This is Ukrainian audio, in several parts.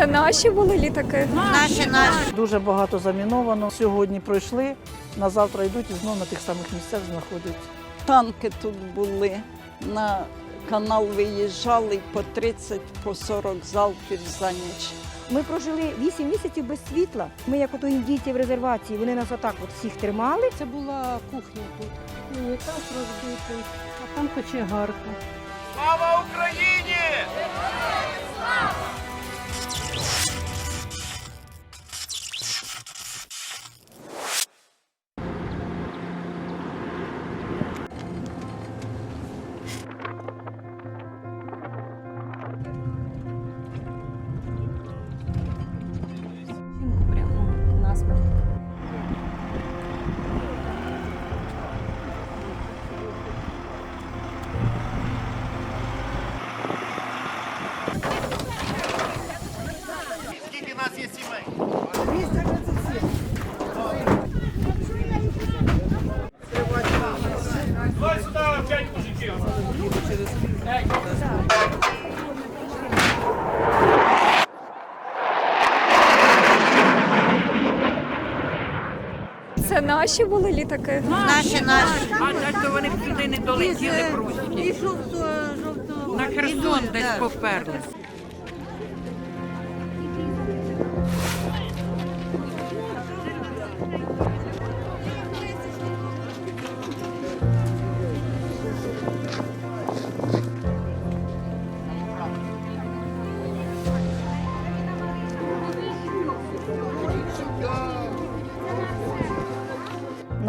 Це наші були літаки. Наші, наші. Дуже багато заміновано. Сьогодні пройшли, на завтра йдуть і знову на тих самих місцях знаходяться. Танки тут були, на канал виїжджали по 30 по 40 залпів за ніч. Ми прожили 8 місяців без світла. Ми, як ото індійці в резервації, вони нас отак от всіх тримали. Це була кухня тут. Ну, Унітаз розбитий, а там кочегарка. Слава Україні! Прямо наші були літаки. Наші, наші. А так то вони туди не долетіли просто. На Херсон десь поперли.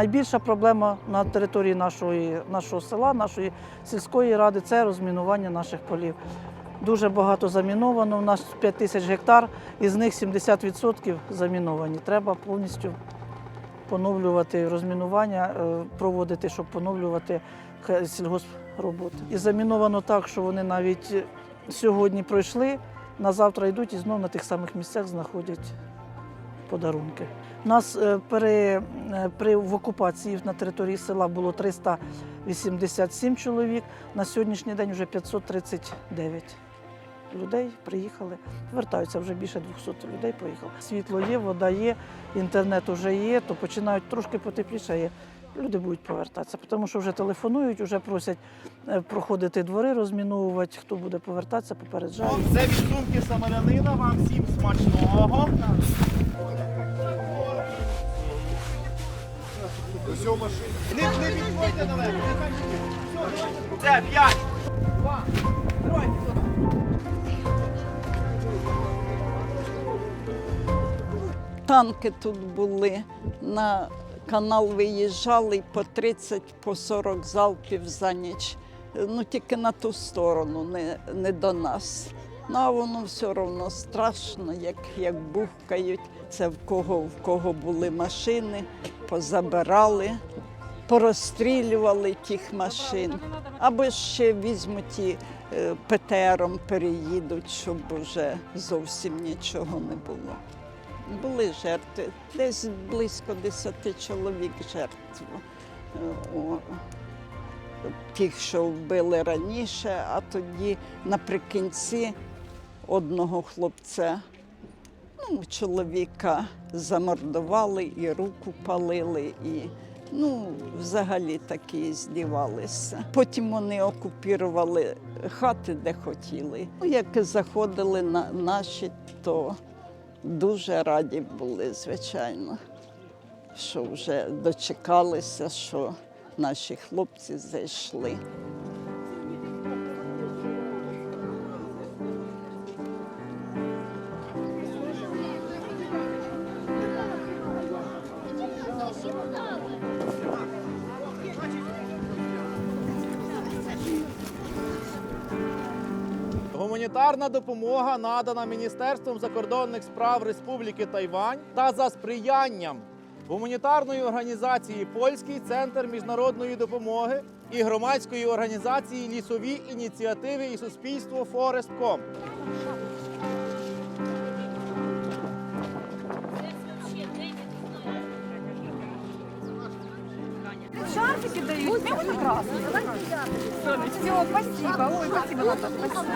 Найбільша проблема на території нашої, нашого села, нашої сільської ради це розмінування наших полів. Дуже багато заміновано. У нас 5 тисяч гектар, із них 70% заміновані. Треба повністю поновлювати розмінування, е, проводити, щоб поновлювати сільгоспроботи. І заміновано так, що вони навіть сьогодні пройшли, на завтра йдуть і знову на тих самих місцях знаходять подарунки. Нас е, при, е, при в окупації на території села було 387 чоловік. На сьогоднішній день вже 539 людей приїхали. Вертаються вже більше 200 людей. Поїхало. Світло є, вода є, інтернет вже є, то починають трошки потеплішає. Люди будуть повертатися, тому що вже телефонують, вже просять е, проходити двори, розміновувати. Хто буде повертатися, попереджають. Це від сумки самарянина, вам всім смачного. Не, не відходьте далеко. Це п'ять. Танки тут були, на канал виїжджали по 30 по 40 залпів за ніч. Ну тільки на ту сторону, не, не до нас. Ну а воно все одно страшно, як, як бухкають. Це в кого в кого були машини, позабирали, порозстрілювали тих машин. Або ще візьмуть і е, ПТРом переїдуть, щоб вже зовсім нічого не було. Були жертви, десь близько 10 чоловік жертв. Тих, що вбили раніше, а тоді наприкінці одного хлопця, ну, чоловіка замордували і руку палили, і ну, взагалі такі здівалися. Потім вони окупірували хати, де хотіли. Ну, як заходили на наші, то дуже раді були, звичайно, що вже дочекалися, що наші хлопці зайшли. Гуманітарна допомога надана Міністерством закордонних справ Республіки Тайвань та за сприянням гуманітарної організації Польський центр міжнародної допомоги і громадської організації Лісові ініціативи і суспільство Форестком. Шарфики дають, це прекрасно. Все, спасибо. Ой, спасибо, Наташа. Спасибо.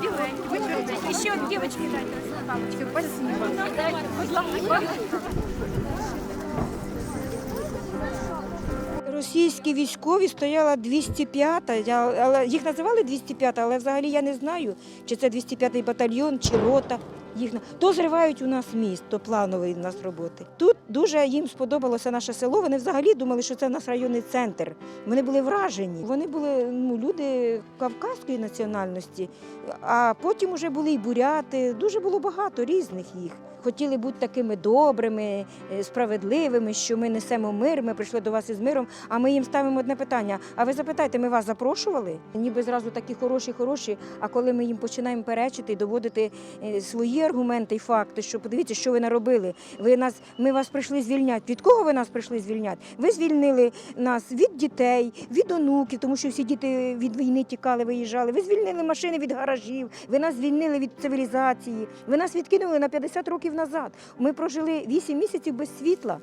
Біленькі, ви Еще девочки дайте палочку. Спасибо. Російські військові стояла 205-та, але їх називали 205-та, але взагалі я не знаю, чи це 205-й батальйон, чи рота. Їх то зривають у нас міст, то плановий нас роботи. Тут дуже їм сподобалося наше село. Вони взагалі думали, що це в нас районний центр. Вони були вражені. Вони були ну, люди кавказької національності, а потім вже були і буряти. Дуже було багато різних їх. Хотіли бути такими добрими, е, справедливими, що ми несемо мир, ми прийшли до вас із миром. А ми їм ставимо одне питання: а ви запитайте, ми вас запрошували? Ніби зразу такі хороші, хороші. А коли ми їм починаємо перечити і доводити е, свої аргументи і факти, що подивіться, що ви наробили. Ви нас, ми вас прийшли звільняти. Від кого ви нас прийшли звільняти? Ви звільнили нас від дітей, від онуків, тому що всі діти від війни тікали, виїжджали. Ви звільнили машини від гаражів, ви нас звільнили від цивілізації. Ви нас відкинули на 50 років назад. Ми прожили 8 місяців без світла.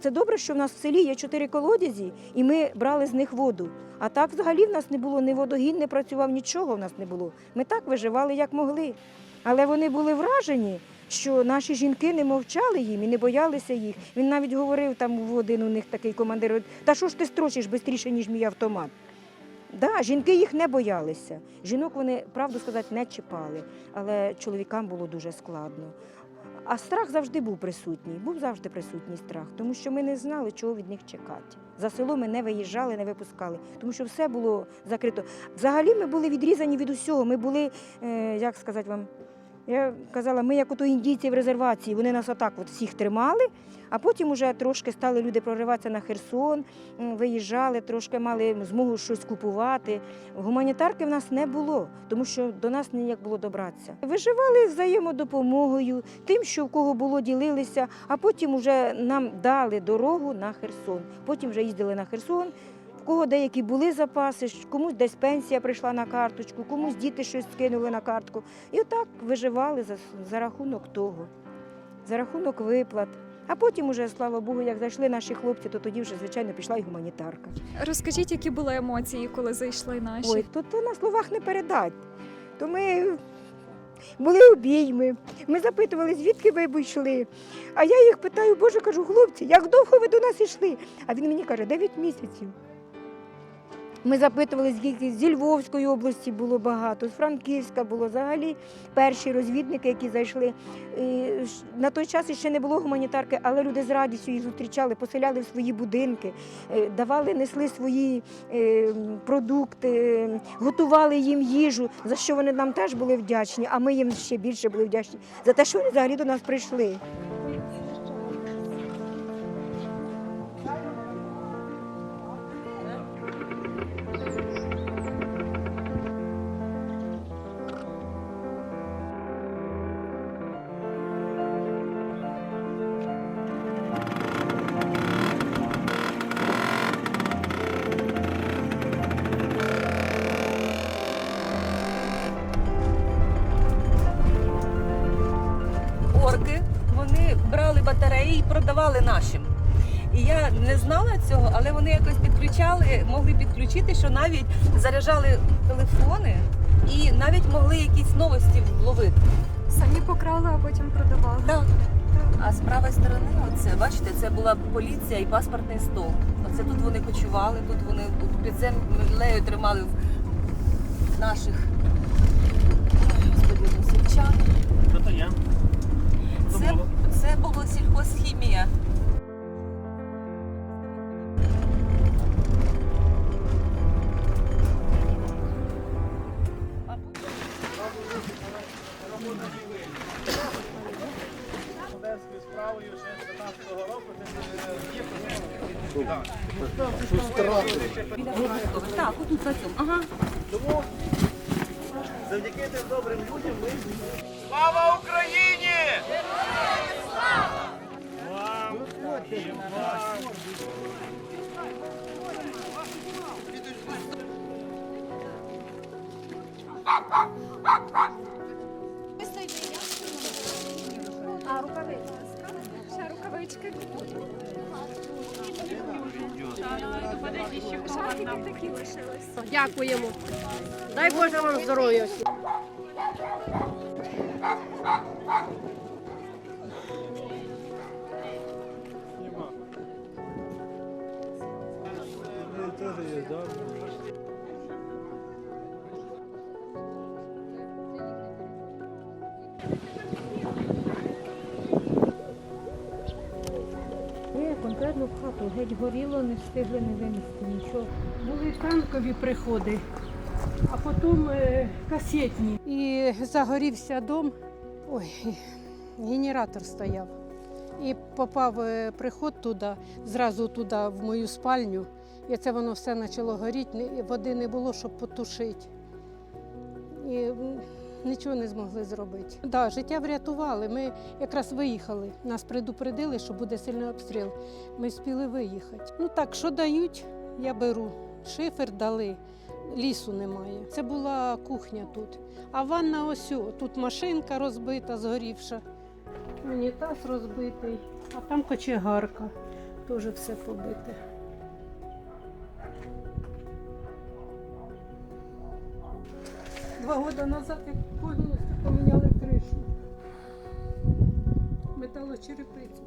Це добре, що в нас в селі є чотири колодязі, і ми брали з них воду. А так взагалі в нас не було ні водогін, не працював, нічого в нас не було. Ми так виживали, як могли. Але вони були вражені, що наші жінки не мовчали їм і не боялися їх. Він навіть говорив там в один у них такий командир: та що ж ти строчиш швидше, ніж мій автомат? Да, жінки їх не боялися. Жінок вони, правду сказати, не чіпали, але чоловікам було дуже складно. А страх завжди був присутній, був завжди присутній страх, тому що ми не знали, чого від них чекати. За село ми не виїжджали, не випускали, тому що все було закрито. Взагалі ми були відрізані від усього. Ми були, е, як сказати вам, я казала, ми як ото індійці в резервації, вони нас отак от всіх тримали, а потім уже трошки стали люди прориватися на Херсон, виїжджали, трошки мали змогу щось купувати. Гуманітарки в нас не було, тому що до нас ніяк було добратися. Виживали взаємодопомогою, тим, що в кого було, ділилися, а потім вже нам дали дорогу на Херсон. Потім вже їздили на Херсон. В кого деякі були запаси, комусь десь пенсія прийшла на карточку, комусь діти щось скинули на картку. І отак виживали за, за рахунок того, за рахунок виплат. А потім, уже, слава Богу, як зайшли наші хлопці, то тоді вже, звичайно, пішла і гуманітарка. Розкажіть, які були емоції, коли зайшли наші? Ой, то, то на словах не передать. То ми були обійми, ми запитували, звідки ви йшли. А я їх питаю, Боже, кажу, хлопці, як довго ви до нас йшли? А він мені каже, 9 місяців. Ми запитували, скільки зі Львовської області було багато, з Франківська було взагалі перші розвідники, які зайшли. І На той час ще не було гуманітарки, але люди з радістю їх зустрічали, поселяли в свої будинки, е, давали, несли свої е, продукти, е, готували їм їжу, за що вони нам теж були вдячні, а ми їм ще більше були вдячні за те, що вони взагалі до нас прийшли. І продавали нашим. І я не знала цього, але вони якось підключали, могли підключити, що навіть заряджали телефони і навіть могли якісь новості вловити. Самі покрали, а потім продавали. Так. А з правої сторони, оце, бачите, це була поліція і паспортний стол. Оце тут вони кочували, тут вони під землею тримали наших ой, господи, сільчан. Є? Це, це було сільхозхімія. Справою ще 15-го року. Так, отут на цьому. Ага. Тому завдяки тим добрим людям ми. Слава Україні! Слава! А рукавички? Ще рукавички. Дякуємо. Дай Боже вам здоров'я. Ні, конкретно в хату геть горіло, не встигли не винести нічого. Були танкові приходи, а потім е, касетні. І загорівся дом. Ой, генератор стояв. І попав е, приход туди, зразу туди, в мою спальню. І це воно все почало горіти, води не було, щоб потушити. І нічого не змогли зробити. Да, життя врятували. Ми якраз виїхали. Нас предупредили, що буде сильний обстріл. Ми спіли виїхати. Ну так, що дають, я беру. Шифер дали, лісу немає. Це була кухня тут. А ванна ось тут машинка розбита, згорівша. Унітаз розбитий, а там кочегарка. Теж все побите. Два роки назад як повністю поміняли кришу. Металочерепицю.